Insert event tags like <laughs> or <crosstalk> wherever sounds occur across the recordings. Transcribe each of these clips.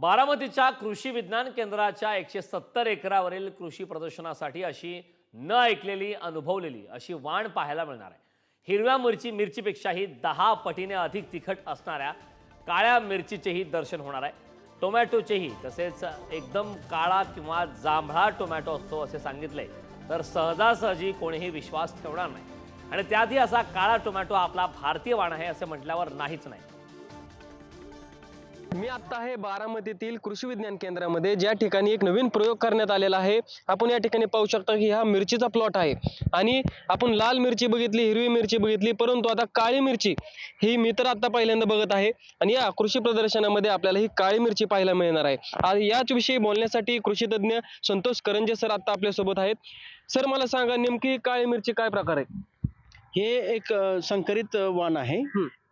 बारामतीच्या कृषी विज्ञान केंद्राच्या एकशे सत्तर एकरावरील कृषी प्रदर्शनासाठी अशी न ऐकलेली अनुभवलेली अशी वाण पाहायला मिळणार आहे. हिरव्या मिरची मिरचीपेक्षाही दहा पटीने अधिक तिखट असणाऱ्या काळ्या मिरचीचेही दर्शन होणार आहे. टोमॅटोचेही तसेच एकदम काळा किंवा जांभळा टोमॅटो असतो असे सांगितले तर सहजासहजी कोणीही विश्वास ठेवणार नाही. आणि त्यातही असा काळा टोमॅटो आपला भारतीय वाण आहे असे म्हटल्यावर नाहीच नाही. मी आता आहे बारामतीतील कृषी विज्ञान केंद्रामध्ये. ज्या ठिकाणी एक नवीन प्रयोग करण्यात आलेला आहे. आपण या ठिकाणी पाहू शकता की हा मिरचीचा प्लॉट आहे. आणि आपण लाल मिरची बघितली हिरवी मिरची बघितली परंतु आता काळी मिरची ही मी तर आता पहिल्यांदा बघत आहे. आणि या कृषी प्रदर्शनामध्ये आपल्याला ही काळी मिरची पाहायला मिळणार आहे. आज याच विषयी बोलण्यासाठी कृषी तज्ज्ञ संतोष करंजे सर आता आपल्यासोबत आहेत. सर मला सांगा नेमकी काळी मिरची काय प्रकार आहे? हे एक संकरित वाण आहे.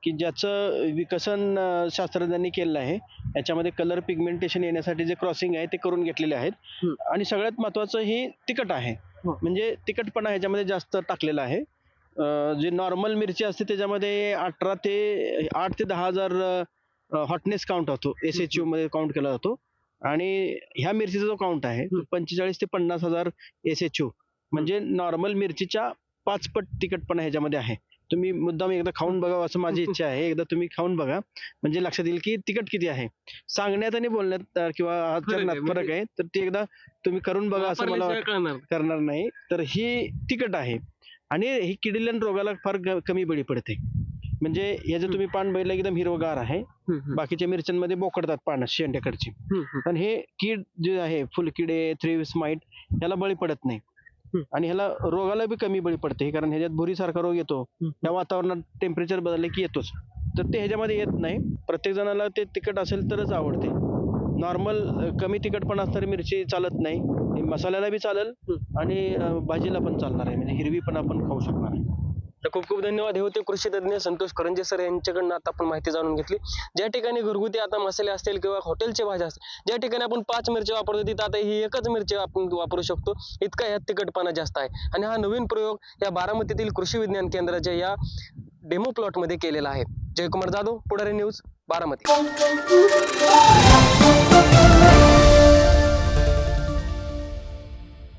की ज्याचं विकसन शास्त्रज्ञांनी केलेलं आहे. याच्यामध्ये कलर पिगमेंटेशन येण्यासाठी जे क्रॉसिंग आहे ते करून घेतलेले आहेत. आणि सगळ्यात महत्वाचं ही तिखट आहे. म्हणजे तिखटपणा ह्याच्यामध्ये जास्त टाकलेला आहे. जे नॉर्मल मिरची असते त्याच्यामध्ये अठरा ते आठ ते दहा हजार हॉटनेस काउंट होतो. एस एच मध्ये काउंट केला जातो. आणि ह्या मिरचीचा जो काउंट आहे पंचेचाळीस ते पन्नास हजार एस एच म्हणजे नॉर्मल मिरचीच्या पाच पट तिखटपणा ह्याच्यामध्ये आहे. तुम्ही मुद्दाम एकदा खाऊन बघावं असं माझी <laughs> इच्छा आहे. एकदा तुम्ही खाऊन बघा. म्हणजे लक्षात येईल की तिखट किती आहे. सांगण्यात आणि बोलण्यात किंवा आचरणात म्हणजे फरक आहे. तर ते एकदा तुम्ही करून बघा असं मला करणार नाही. तर ही तिखट आहे. आणि ही किडिलन रोगाला फार कमी बळी पडते. म्हणजे याचं तुम्ही पान बघितलं एकदम हिरवगार आहे. बाकीच्या मिरच्यांमध्ये बोकडतात पानं शेंड्याकडची. पण हे कीड जे आहे फुलकिडे थ्रीव्स माईट याला बळी पडत नाही. आणि ह्याला रोगाला बी कमी बळी पडते कारण ह्याच्यात भुरीसारखा रोग येतो. त्या वातावरणात टेम्परेचर बदलले की येतोच. तर ते ह्याच्यामध्ये येत नाही. प्रत्येक जणाला ते तिखट असेल तरच आवडते. नॉर्मल कमी तिखटपणा असणारी मिरची चालत नाही. मसाल्याला बी चालेल आणि भाजीला पण चालणार आहे. म्हणजे हिरवी पण आपण खाऊ शकणार आहे. तर खूप खूप धन्यवाद. हे होते कृषी तज्ज्ञ संतोष करंजे सर यांच्याकडनं आता आपण माहिती जाणून घेतली. ज्या ठिकाणी घरगुती आता मसाले असतील किंवा हॉटेलचे भाज्या असतील ज्या ठिकाणी आपण पाच मिरची वापरतो तिथं आता ही एकच मिरची आपण वापरू शकतो. इतका ह्यात तिखटपणा जास्त आहे. आणि हा नवीन प्रयोग या बारामतीतील कृषी विज्ञान केंद्राच्या या डेमो प्लॉटमध्ये केलेला आहे. जयकुमार जाधव पुढारी न्यूज बारामती.